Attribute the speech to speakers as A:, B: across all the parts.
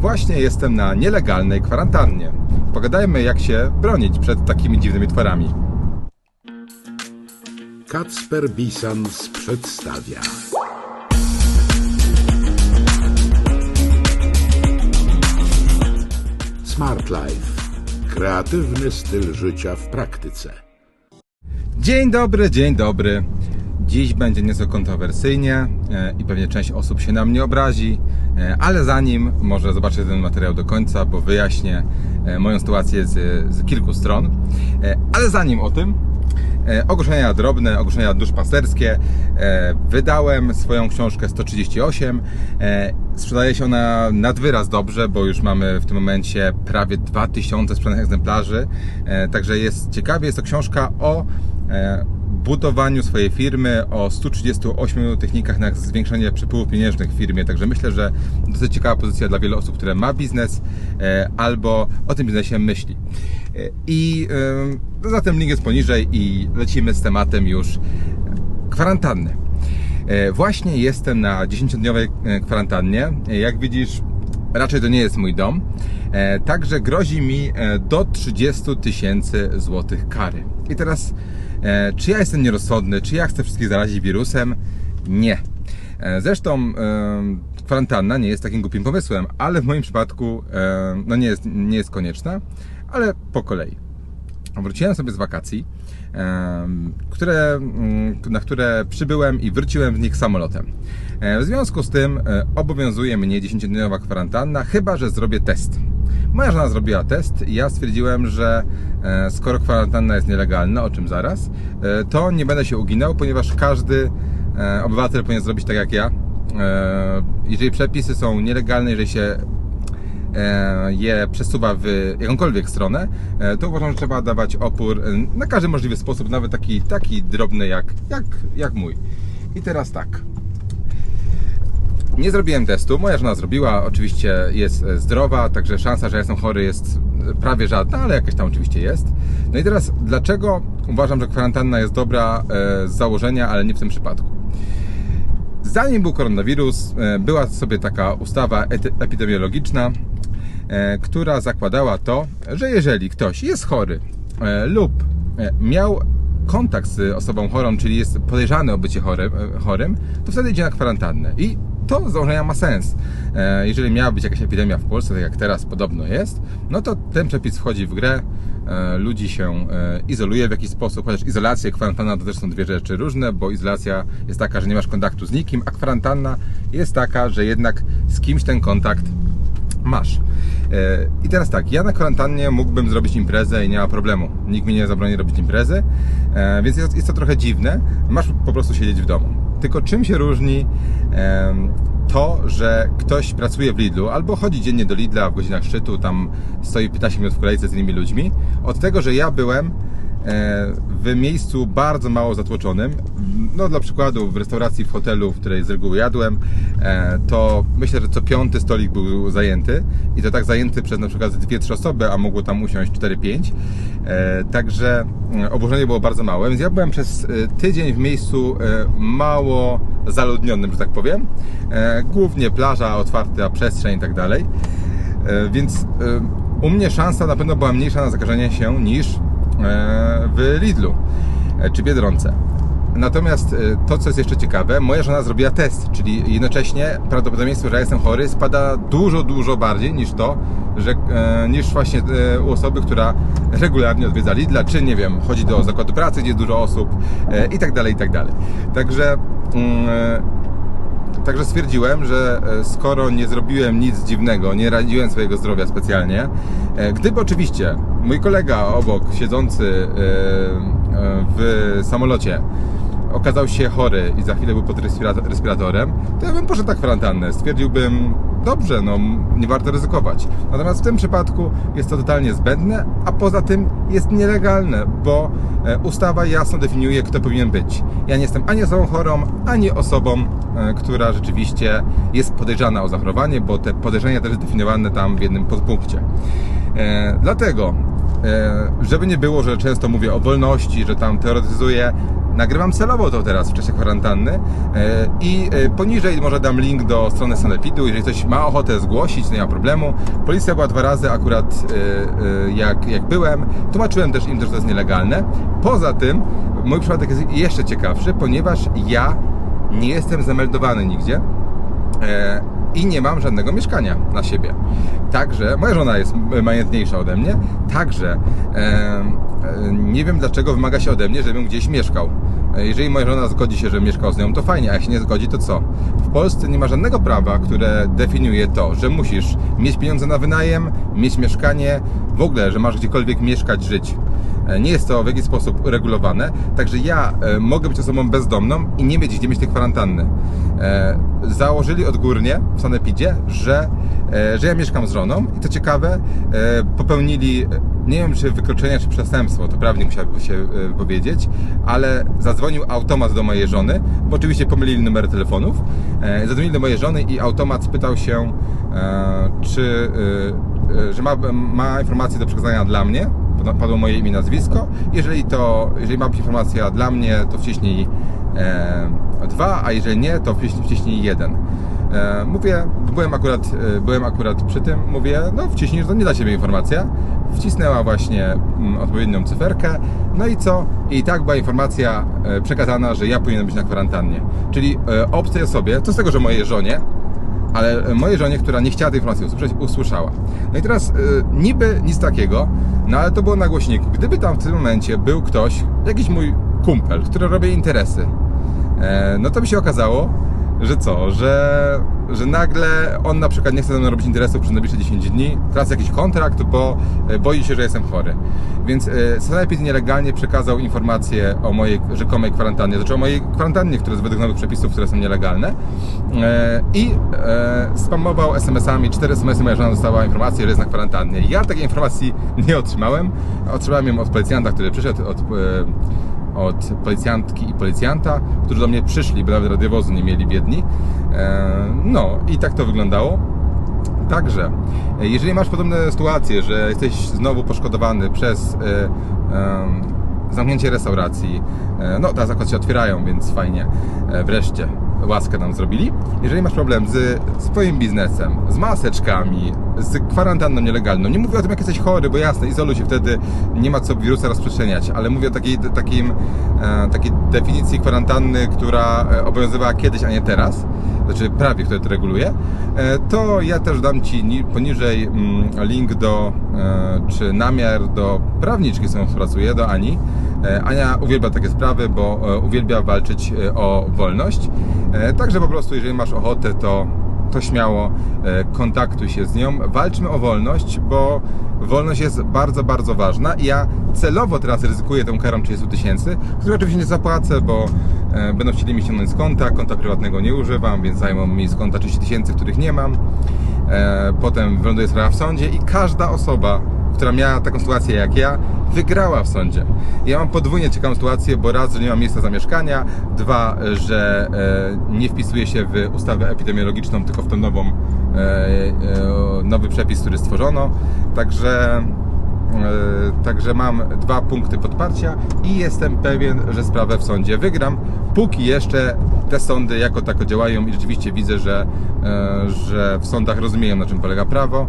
A: Właśnie jestem na nielegalnej kwarantannie. Pogadajmy, jak się bronić przed takimi dziwnymi tworami.
B: Kacper Bisans przedstawia. Smart Life. Kreatywny styl życia w praktyce.
A: Dzień dobry, dzień dobry. Dziś będzie nieco kontrowersyjnie e, i pewnie część osób się na mnie obrazi, e, ale zanim może zobaczę ten materiał do końca, bo wyjaśnię e, moją sytuację z, z kilku stron. Ale zanim o tym, ogłoszenia drobne, ogłoszenia duszpasterskie. Wydałem swoją książkę 138. E, Sprzedaje się ona nad wyraz dobrze, bo już mamy w tym momencie prawie 2000 sprzedanych egzemplarzy. Także jest ciekawie, jest to książka o budowaniu swojej firmy, o 138 technikach na zwiększenie przepływów pieniężnych w firmie. Także myślę, że dosyć ciekawa pozycja dla wielu osób, które ma biznes e, albo o tym biznesie myśli. E, I e, zatem link jest poniżej i lecimy z tematem już kwarantanny. Właśnie jestem na 10-dniowej e, kwarantannie. Jak widzisz, raczej to nie jest mój dom. Także grozi mi do 30 tysięcy złotych kary. I teraz, czy ja jestem nierozsądny, czy ja chcę wszystkich zarazić wirusem? Nie. E, Zresztą e, kwarantanna nie jest takim głupim pomysłem, ale w moim przypadku e, no nie, jest, nie jest konieczna, ale po kolei. Wróciłem sobie z wakacji, które, mm, na które przybyłem i wróciłem z nich samolotem. E, W związku z tym e, obowiązuje mnie 10-dniowa kwarantanna, chyba że zrobię test. Moja żona zrobiła test i ja stwierdziłem, że e, skoro kwarantanna jest nielegalna, o czym zaraz, to nie będę się uginał, ponieważ każdy obywatel powinien zrobić tak jak ja. Jeżeli przepisy są nielegalne, jeżeli się je przesuwa w jakąkolwiek stronę, e, to uważam, że trzeba dawać opór e, na każdy możliwy sposób, nawet taki, taki drobny jak, jak, jak mój. I teraz tak. Nie zrobiłem testu, moja żona zrobiła, oczywiście jest e, zdrowa, także szansa, że jestem chory jest e, prawie żadna, ale jakaś tam oczywiście jest. No i teraz, dlaczego uważam, że kwarantanna jest dobra e, z założenia, ale nie w tym przypadku? Zanim był koronawirus, e, była sobie taka ustawa epidemiologiczna, e, która zakładała to, że jeżeli ktoś jest chory e, lub e, miał kontakt z osobą chorą, czyli jest podejrzany o bycie chorym, e, chorym to wtedy idzie na kwarantannę. I to z założenia ma sens. E, Jeżeli miała być jakaś epidemia w Polsce, tak jak teraz podobno jest, no to ten przepis wchodzi w grę, e, ludzi się e, izoluje w jakiś sposób, chociaż izolacja i kwarantanna to też są dwie rzeczy różne, bo izolacja jest taka, że nie masz kontaktu z nikim, a kwarantanna jest taka, że jednak z kimś ten kontakt masz. E, I teraz tak, ja na kwarantannie mógłbym zrobić imprezę i nie ma problemu. Nikt mi nie zabroni robić imprezy, e, więc jest, jest to trochę dziwne. Masz po prostu siedzieć w domu. Tylko czym się różni to, że ktoś pracuje w Lidlu albo chodzi dziennie do Lidla w godzinach szczytu, tam stoi 15 minut w kolejce z innymi ludźmi, od tego, że ja byłem w miejscu bardzo mało zatłoczonym. No dla przykładu w restauracji, w hotelu, w której z reguły jadłem, e, to myślę, że co piąty stolik był zajęty i to tak zajęty przez na przykład 2-3 osoby, a mogło tam usiąść 4-5. E, Także e, obłożenie było bardzo małe, więc ja byłem przez e, tydzień w miejscu e, mało zaludnionym, że tak powiem. E, Głównie plaża, otwarta przestrzeń i tak dalej. E, Więc e, u mnie szansa na pewno była mniejsza na zakażenie się niż e, w Lidlu e, czy Biedronce. Natomiast e, to, co jest jeszcze ciekawe, moja żona zrobiła test, czyli jednocześnie prawdopodobieństwo, że ja jestem chory spada dużo, dużo bardziej niż to, że, e, niż właśnie e, u osoby, która regularnie odwiedza Lidla, czy nie wiem, chodzi do zakładu pracy, gdzie jest dużo osób e, i tak dalej, i tak dalej. Także mm, e, Także stwierdziłem, że e, skoro nie zrobiłem nic dziwnego, nie radziłem swojego zdrowia specjalnie, e, gdyby oczywiście mój kolega obok, siedzący e, w samolocie, okazał się chory i za chwilę był pod respirator- respiratorem, to ja bym poszedł na kwarantannę. Stwierdziłbym, dobrze, no nie warto ryzykować. Natomiast w tym przypadku jest to totalnie zbędne, a poza tym jest nielegalne, bo e, ustawa jasno definiuje, kto powinien być. Ja nie jestem ani osobą chorą, ani osobą, e, która rzeczywiście jest podejrzana o zachorowanie, bo te podejrzenia też zdefiniowane tam w jednym podpunkcie. E, dlatego, żeby nie było, że często mówię o wolności, że tam teoretyzuję, nagrywam celowo to teraz w czasie kwarantanny e, i e, poniżej może dam link do strony Sanepidu, jeżeli ktoś ma ochotę zgłosić, nie ma problemu. Policja była dwa razy akurat e, jak, jak byłem, tłumaczyłem też im, też, że to jest nielegalne. Poza tym mój przypadek jest jeszcze ciekawszy, ponieważ ja nie jestem zameldowany nigdzie i nie mam żadnego mieszkania na siebie. Także moja żona jest majętniejsza ode mnie, także e, nie wiem dlaczego wymaga się ode mnie, żebym gdzieś mieszkał. E, Jeżeli moja żona zgodzi się, żebym mieszkał z nią, to fajnie, a się nie zgodzi, to co? W Polsce nie ma żadnego prawa, które definiuje to, że musisz mieć pieniądze na wynajem, mieć mieszkanie, w ogóle, że masz gdziekolwiek mieszkać, żyć. E, Nie jest to w jakiś sposób uregulowane, także ja e, mogę być osobą bezdomną i nie mieć gdzie mieć tej kwarantanny. E, Założyli odgórnie w Sanepidzie, że, że ja mieszkam z żoną i to ciekawe, popełnili, nie wiem czy wykroczenie, czy przestępstwo, to prawnie musiałby się powiedzieć, ale zadzwonił automat do mojej żony, bo oczywiście pomylili numery telefonów, zadzwonili do mojej żony i automat spytał się, czy, że ma, ma informacje do przekazania dla mnie, padło moje imię nazwisko. Jeżeli to, jeżeli ma być informacja dla mnie, to wciśnij e, dwa, a jeżeli nie, to wciśnij, wciśnij jeden. E, mówię, byłem akurat, e, byłem akurat przy tym, mówię, no wciśnij, że to nie dla Ciebie informacja. Wcisnęła właśnie mm, odpowiednią cyferkę, no i co? I tak była informacja e, przekazana, że ja powinienem być na kwarantannie. Czyli e, obcej osobie, co z tego, że mojej żonie, ale mojej żonie, która nie chciała tej informacji usłyszeć, usłyszała. No i teraz y, niby nic takiego, no ale to było na głośniku. Gdyby tam w tym momencie był ktoś, jakiś mój kumpel, który robi interesy, e, no to by się okazało, że co, że, że nagle on na przykład nie chce ze mną robić interesów przez najbliższe 10 dni, tracę jakiś kontrakt, bo e, boi się, że jestem chory. Więc e, Sanepid nielegalnie przekazał informację o mojej rzekomej kwarantannie, znaczy o mojej kwarantannie, która jest według nowych przepisów, które są nielegalne e, i spamował SMS-ami, cztery SMS-y moja żona dostała informację, że jest na kwarantannie. Ja takiej informacji nie otrzymałem. Otrzymałem ją od policjanta, który przyszedł, od, od policjantki i policjanta, którzy do mnie przyszli, bo nawet radiowozu nie mieli biedni. E, no i tak to wyglądało. Także, e, jeżeli masz podobne sytuacje, że jesteś znowu poszkodowany przez e, zamknięcie restauracji, no teraz akurat się otwierają, więc fajnie, wreszcie łaskę nam zrobili. Jeżeli masz problem z swoim biznesem, z maseczkami, z kwarantanną nielegalną, nie mówię o tym, jak jesteś chory, bo jasne, izoluj się wtedy, nie ma co wirusa rozprzestrzeniać, ale mówię o takiej, takim, e, takiej definicji kwarantanny, która e, obowiązywała kiedyś, a nie teraz, znaczy prawie, które to reguluje, e, to ja też dam Ci ni- poniżej mm, link do, czy namiar do prawniczki, z którą współpracuję, do Ani. E, Ania uwielbia takie sprawy, bo e, uwielbia walczyć e, o wolność. Także po prostu, jeżeli masz ochotę, to, to śmiało kontaktuj się z nią. Walczmy o wolność, bo wolność jest bardzo, bardzo ważna ja celowo teraz ryzykuję tą karą 30 tysięcy, którą oczywiście nie zapłacę, bo będą chcieli mi ściągnąć z konta, konta prywatnego nie używam, więc zajmą mi z konta 30 tysięcy, których nie mam. Potem wyląduje sprawa w sądzie i każda osoba, która miała taką sytuację jak ja, wygrała w sądzie. Ja mam podwójnie ciekawą sytuację, bo raz, że nie mam miejsca zamieszkania, dwa, że e, nie wpisuje się w ustawę epidemiologiczną, tylko w tą nową, e, e, nowy przepis, który stworzono. Także, e, także mam dwa punkty podparcia i jestem pewien, że sprawę w sądzie wygram, póki jeszcze te sądy jako tako działają i rzeczywiście widzę, że, e, że w sądach rozumieją, na czym polega prawo.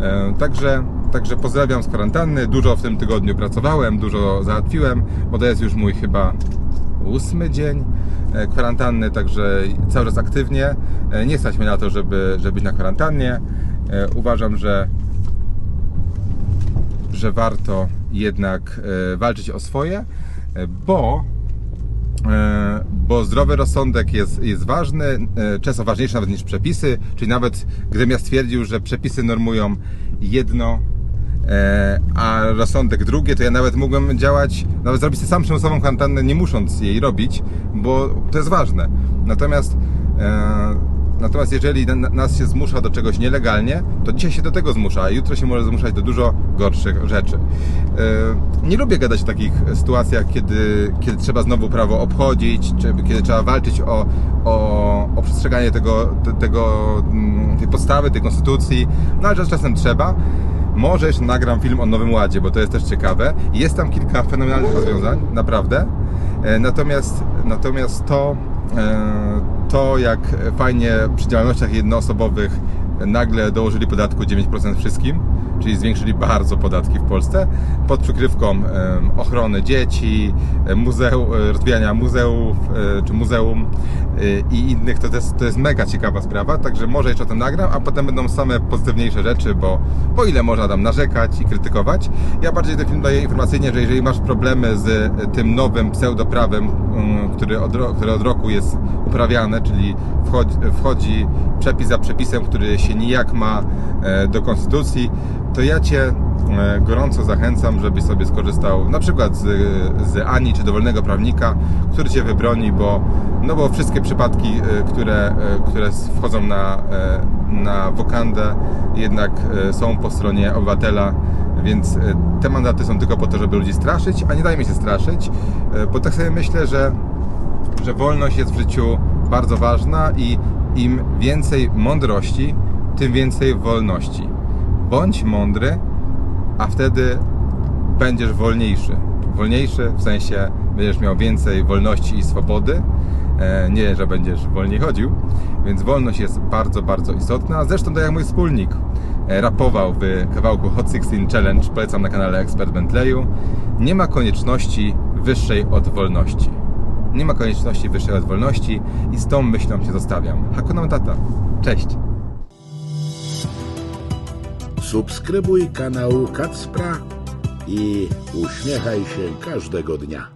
A: E, Także Także pozdrawiam z kwarantanny. Dużo w tym tygodniu pracowałem, dużo załatwiłem, bo to jest już mój chyba ósmy dzień e, kwarantanny, także cały czas aktywnie. E, Nie stać mnie na to, żeby, żeby być na kwarantannie. E, Uważam, że, że warto jednak walczyć o swoje, bo bo zdrowy rozsądek jest, jest ważny, często ważniejszy nawet niż przepisy, czyli nawet gdybym ja stwierdził, że przepisy normują jedno, a rozsądek drugie, to ja nawet mógłbym działać, nawet zrobić sobie sam przymusową kwarantannę, nie musząc jej robić, bo to jest ważne. Natomiast e, Natomiast jeżeli na- nas się zmusza do czegoś nielegalnie, to dzisiaj się do tego zmusza, a jutro się może zmuszać do dużo gorszych rzeczy. E, Nie lubię gadać o takich sytuacjach, kiedy, kiedy trzeba znowu prawo obchodzić, kiedy trzeba walczyć o, o, o przestrzeganie tego, te- tego, mm, tej podstawy, tej konstytucji, no ale czasem trzeba. Może jeszcze nagram film o Nowym Ładzie, bo to jest też ciekawe. Jest tam kilka fenomenalnych rozwiązań, naprawdę. E, Natomiast, natomiast to, e, to jak fajnie przy działalnościach jednoosobowych nagle dołożyli podatku 9% wszystkim, czyli zwiększyli bardzo podatki w Polsce pod przykrywką ochrony dzieci, muzeu, e, rozwijania muzeów e, czy muzeum e, i innych, to, jest, to jest mega ciekawa sprawa, także może jeszcze o tym nagram, a potem będą same pozytywniejsze rzeczy, bo po ile można tam narzekać i krytykować. Ja bardziej ten film daję informacyjnie, że jeżeli masz problemy z tym nowym pseudoprawem, mm, który od, które od roku jest uprawiane, czyli wchodzi, wchodzi przepis za przepisem, który się nijak ma e, do konstytucji, to ja Cię e, gorąco zachęcam, żebyś sobie skorzystał na przykład z, z Ani czy dowolnego prawnika, który Cię wybroni, bo, no bo wszystkie przypadki, e, które, które wchodzą na, na wokandę jednak są po stronie obywatela, więc te mandaty są tylko po to, żeby ludzi straszyć, a nie dajmy się straszyć, bo tak sobie myślę, że że wolność jest w życiu bardzo ważna i im więcej mądrości, tym więcej wolności. Bądź mądry, a wtedy będziesz wolniejszy. Wolniejszy w sensie będziesz miał więcej wolności i swobody. E, Nie, że będziesz wolniej chodził, więc wolność jest bardzo, bardzo istotna. Zresztą tak jak mój wspólnik e, rapował w kawałku Hot 16 Challenge, polecam na kanale Expert Bentleyu, nie ma konieczności wyższej od wolności. Nie ma konieczności wyższej od wolności i z tą myślą się zostawiam. Hakuna Matata. Cześć!
B: Subskrybuj kanał Kacpra i uśmiechaj się każdego dnia.